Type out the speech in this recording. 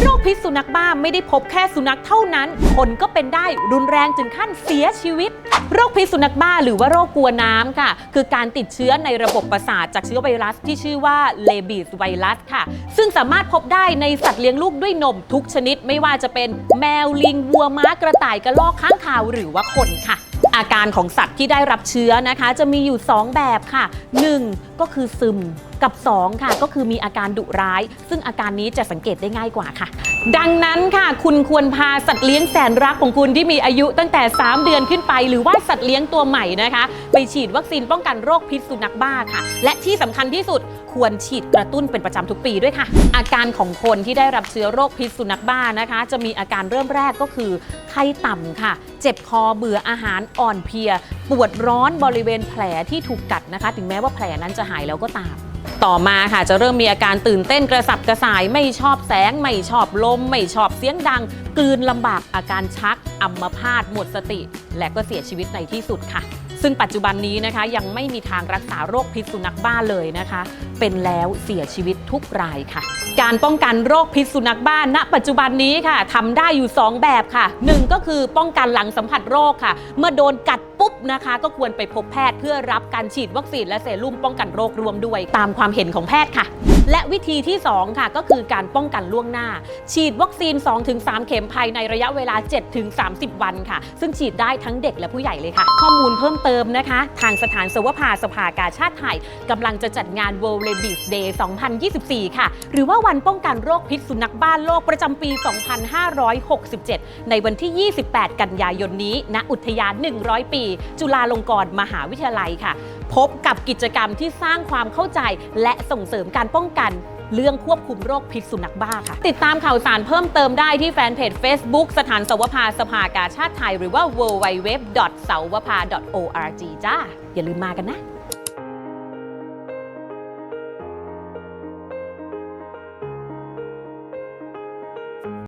โรคพิษสุนัขบ้าไม่ได้พบแค่สุนัขเท่านั้น คนก็เป็นได้รุนแรงถึงขั้นเสียชีวิต โรคพิษสุนัขบ้าหรือว่าโรคกลัวน้ำค่ะ คือการติดเชื้อในระบบประสาทจากเชื้อไวรัสที่ชื่อว่าเลบิสไวรัสค่ะ ซึ่งสามารถพบได้ในสัตว์เลี้ยงลูกด้วยนมทุกชนิด ไม่ว่าจะเป็นแมวลิงวัวม้ากระต่ายกระรอกค้างคาวหรือว่าคนค่ะอาการของสัตว์ที่ได้รับเชื้อนะคะ จะมีอยู่ 2 แบบค่ะ 1. ก็คือซึมกับ 2 ค่ะ ก็คือมีอาการดุร้าย ซึ่งอาการนี้จะสังเกตได้ง่ายกว่าค่ะ ดังนั้นค่ะคุณควรพาสัตว์เลี้ยงแสนรักของคุณที่มีอายุตั้งแต่ 3 เดือนขึ้นไป หรือว่าสัตว์เลี้ยงตัวใหม่นะคะ ไปฉีดวัคซีนป้องกันโรคพิษสุนัขบ้าค่ะ และที่สำคัญที่สุดควรฉีดกระตุ้นเป็นประจำทุกปีด้วยค่ะ อาการของคนที่ได้รับเชื้อโรคพิษสุนัขบ้านะคะ จะมีอาการเริ่มแรกก็คือไข้ต่ำค่ะ เจ็บคอเบื่ออาหารอ่อนเพลีย ปวดร้อนบริเวณแผลที่ถูกกัดนะคะ ถึงแม้ว่าแผลนั้นจะหายแล้วก็ตาม ต่อมาค่ะจะเริ่มมีอาการตื่นเต้นกระสับกระส่าย ไม่ชอบแสง ไม่ชอบลม ไม่ชอบเสียงดัง กลืนลำบากอาการชักอัมพาตหมดสติ และก็เสียชีวิตในที่สุดค่ะ ซึ่งปัจจุบันนี้นะคะยังไม่มีทางรักษาโรคพิษสุนัขบ้าเลยนะคะเป็นแล้วเสียชีวิตทุกรายค่ะ การป้องกันโรคพิษสุนัขบ้านณ ปัจจุบันนี้ค่ะทำได้อยู่ 2 แบบค่ะหนึ่งก็คือป้องกันหลังสัมผัสโรคค่ะ เมื่อโดนกัดปุ๊บนะคะ ก็ควรไปพบแพทย์เพื่อรับการฉีดวัคซีนและเซรุ่มป้องกันโรครวมด้วย ตามความเห็นของแพทย์ค่ะ และวิธีที่ 2 ค่ะก็คือการป้องกันล่วงหน้า ฉีดวัคซีน 2-3 เข็มภายในระยะเวลา 7-30 วันค่ะ ซึ่งฉีดได้ทั้งเด็กและผู้ใหญ่เลยค่ะ ข้อมูลเพิ่มเติมนะคะ ทางสถานสวภาสภากาชาติไทยกำลังจะจัดงาน World Rabies Day 2024 ค่ะ หรือว่าวันป้องกันโรคพิษสุนัขบ้านโลกประจำปี 2567 ในวันที่ 28 กันยายนนี้ ณ อุทยาน 100 ปี จุฬาลงกรณ์มหาวิทยาลัยค่ะ พบกับกิจกรรมที่สร้างความเข้าใจ และส่งเสริมการป้องกันเรื่องควบคุมโรคพิษสุนัขบ้าค่ะ ติดตามข่าวสารเพิ่มเติมได้ที่แฟนเพจ Facebook สถานสวภาสภากาชาติไทย หรือว่า www. สาวภา .org จ้า อย่าลืมมากันนะ